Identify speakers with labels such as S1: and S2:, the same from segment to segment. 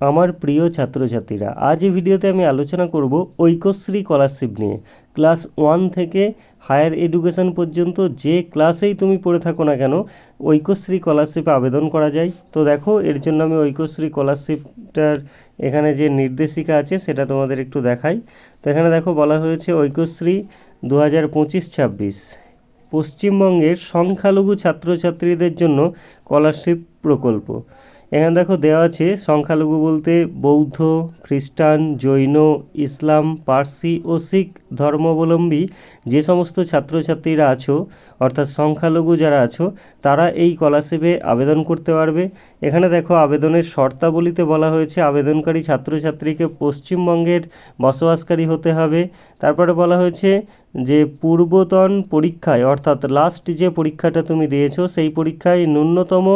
S1: আমার প্রিয় ছাত্রছাত্রীরা, আজ এই ভিডিওতে আমি আলোচনা করব ঐক্যশ্রী স্কলারশিপ নিয়ে। ক্লাস ওয়ান থেকে হায়ার এডুকেশন পর্যন্ত যে ক্লাসেই তুমি পড়ে থাকো না কেন, ঐক্যশ্রী স্কলারশিপে আবেদন করা যায়। তো দেখো, এর জন্য আমি ঐক্যশ্রী স্কলারশিপটার এখানে যে নির্দেশিকা আছে, সেটা তোমাদের একটু দেখাই। তো এখানে দেখো, বলা হয়েছে ঐক্যশ্রী দু হাজার পঁচিশ ছাব্বিশ। পশ্চিমবঙ্গের সংখ্যালঘু ছাত্রছাত্রীদের জন্য স্কলারশিপ প্রকল্প। এখানে দেখো দেওয়া আছে, সংখ্যালঘু বলতে বৌদ্ধ, খ্রিস্টান, জৈন, ইসলাম, পার্সি ও শিখ ধর্মাবলম্বী যে সমস্ত ছাত্রছাত্রীরা আছো, অর্থাৎ সংখ্যালঘু যারা আছো, তারা এই স্কলারশিপে আবেদন করতে পারবে। এখানে দেখো আবেদনের শর্তাবলীতে বলা হয়েছে, আবেদনকারী ছাত্রছাত্রীকে পশ্চিমবঙ্গের বসবাসকারী হতে হবে। তারপরে বলা হয়েছে যে পূর্বতন পরীক্ষায়, অর্থাৎ লাস্ট যে পরীক্ষাটা তুমি দিয়েছ, সেই পরীক্ষায় ন্যূনতম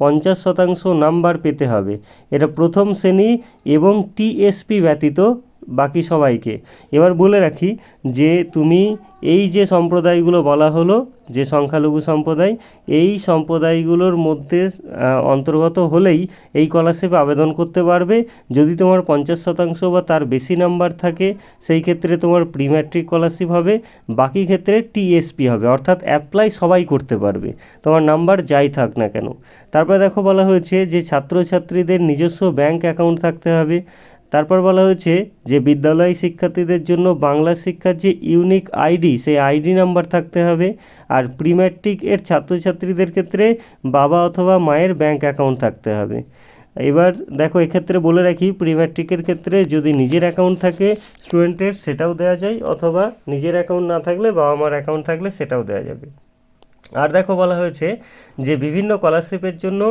S1: পঞ্চাশ শতাংশ নাম্বার পেতে হবে। এটা প্রথম শ্রেণি এবং টিএসপি ব্যতীত বাকি সবাইকে। এবার বলে রাখি যে তুমি এই যে সম্প্রদায়গুলো বলা হলো, যে সংখ্যালঘু সম্প্রদায়, এই সম্প্রদায়গুলোর মধ্যে অন্তর্গত হলেই এই স্কলারশিপে আবেদন করতে পারবে। যদি তোমার পঞ্চাশ শতাংশ বা তার বেশি নাম্বার থাকে, সেই ক্ষেত্রে তোমার প্রি ম্যাট্রিক স্কলারশিপ হবে, বাকি ক্ষেত্রে টিএসপি হবে, অর্থাৎ অ্যাপ্লাই সবাই করতে পারবে। তোমার নাম্বার যাই থাক না কেন। তারপরে দেখো বলা হয়েছে যে ছাত্রছাত্রীদের নিজস্ব ব্যাংক অ্যাকাউন্ট থাকতে হবে। তারপর বলা হয়েছে যে বিদ্যালয় শিক্ষার্থীদের জন্য বাংলা শিক্ষার যে ইউনিক আইডি, সেই আইডি নাম্বার থাকতে হবে। আর প্রিম্যাট্রিক এর ছাত্রছাত্রীদের ক্ষেত্রে বাবা অথবা মায়ের ব্যাংক অ্যাকাউন্ট থাকতে হবে। এবার দেখো, এক্ষেত্রে বলে রাখি প্রিম্যাট্রিকের ক্ষেত্রে যদি নিজের অ্যাকাউন্ট থাকে স্টুডেন্টের, সেটাও দেওয়া যায়। অথবা নিজের অ্যাকাউন্ট না থাকলে বাবা মার অ্যাকাউন্ট থাকলে সেটাও দেওয়া যাবে। আর দেখো বলা হয়েছে যে বিভিন্ন স্কলারশিপের জন্য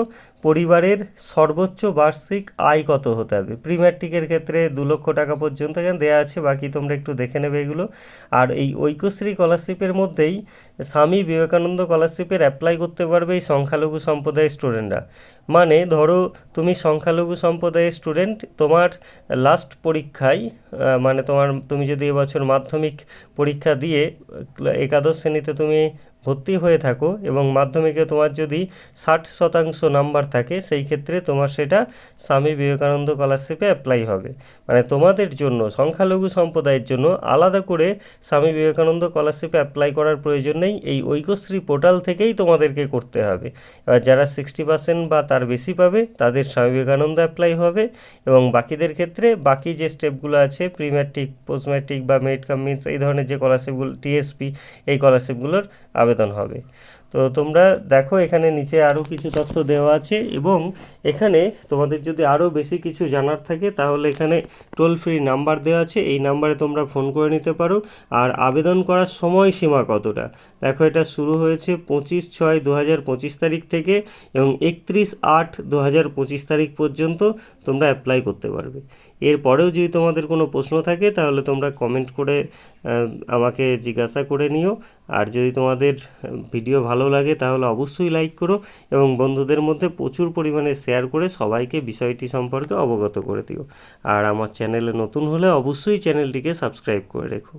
S1: পরিবারের সর্বোচ্চ বার্ষিক আয় কত হতে হবে? প্রি ম্যাট্রিকের ক্ষেত্রে দু লক্ষ টাকা পর্যন্ত এখানে দেওয়া আছে, বাকি তোমরা একটু দেখে নেবে এগুলো। আর এই ঐক্যশ্রী স্কলারশিপের মধ্যেই স্বামী বিবেকানন্দ স্কলারশিপের অ্যাপ্লাই করতে পারবে এই সংখ্যালঘু সম্প্রদায়ের স্টুডেন্টরা মানে ধরো তুমি সংখ্যালঘু সম্প্রদায়ের স্টুডেন্ট তোমার লাস্ট পরীক্ষায় মানে তোমার, তুমি যদি এবছর মাধ্যমিক পরীক্ষা দিয়ে, একাদশ শ্রেণীতে তুমি ভর্তি হয়ে থাকো এবং মাধ্যমিকে তোমার যদি ষাট শতাংশ নাম্বার থাকে, সেই ক্ষেত্রে তোমার সেটা স্বামী বিবেকানন্দ স্কলারশিপে অ্যাপ্লাই হবে। মানে তোমাদের জন্য, সংখ্যালঘু সম্প্রদায়ের জন্য আলাদা করে স্বামী বিবেকানন্দ স্কলারশিপে অ্যাপ্লাই করার প্রয়োজন নেই, এই ঐক্যশ্রী পোর্টাল থেকেই তোমাদেরকে করতে হবে। এবার যারা সিক্সটি পার্সেন্ট বা তার বেশি পাবে, তাদের স্বামী বিবেকানন্দ অ্যাপ্লাই হবে এবং বাকিদের ক্ষেত্রে বাকি যে স্টেপগুলো আছে প্রি ম্যাট্রিক পোস্ট ম্যাট্রিক বা মেরিট কাম মিনস এই ধরনের যে স্কলারশিপগুলো টিএসপি এই স্কলারশিপগুলোর আবেদন হবে। তো তোমরা দেখো, এখানে নিচে আরও কিছু তথ্য দেওয়া আছে এবং এখানে তোমাদের যদি আরও বেশি কিছু জানার থাকে, তাহলে এখানে টোল ফ্রি নাম্বার দেওয়া আছে। এই নাম্বারে তোমরা ফোন করে নিতে পারো। আর আবেদন করার সময়সীমা কতটা? দেখো, এটা শুরু হয়েছে পঁচিশ ছয় দু তারিখ থেকে এবং একত্রিশ আট দু তারিখ পর্যন্ত তোমরা অ্যাপ্লাই করতে পারবে। এরপরেও যদি তোমাদের কোনো প্রশ্ন থাকে, তাহলে তোমরা কমেন্ট করে আমাকে জিজ্ঞাসা করে নিও। আর যদি তোমাদের ভিডিও ভালো লাগে তাহলে অবশ্যই লাইক করো এবং বন্ধুদের মধ্যে প্রচুর পরিমাণে শেয়ার করে সবাইকে বিষয়টি সম্পর্কে অবগত করে দিও। আর আমার চ্যানেলে নতুন হলে অবশ্যই চ্যানেলটিকে সাবস্ক্রাইব করে রেখো।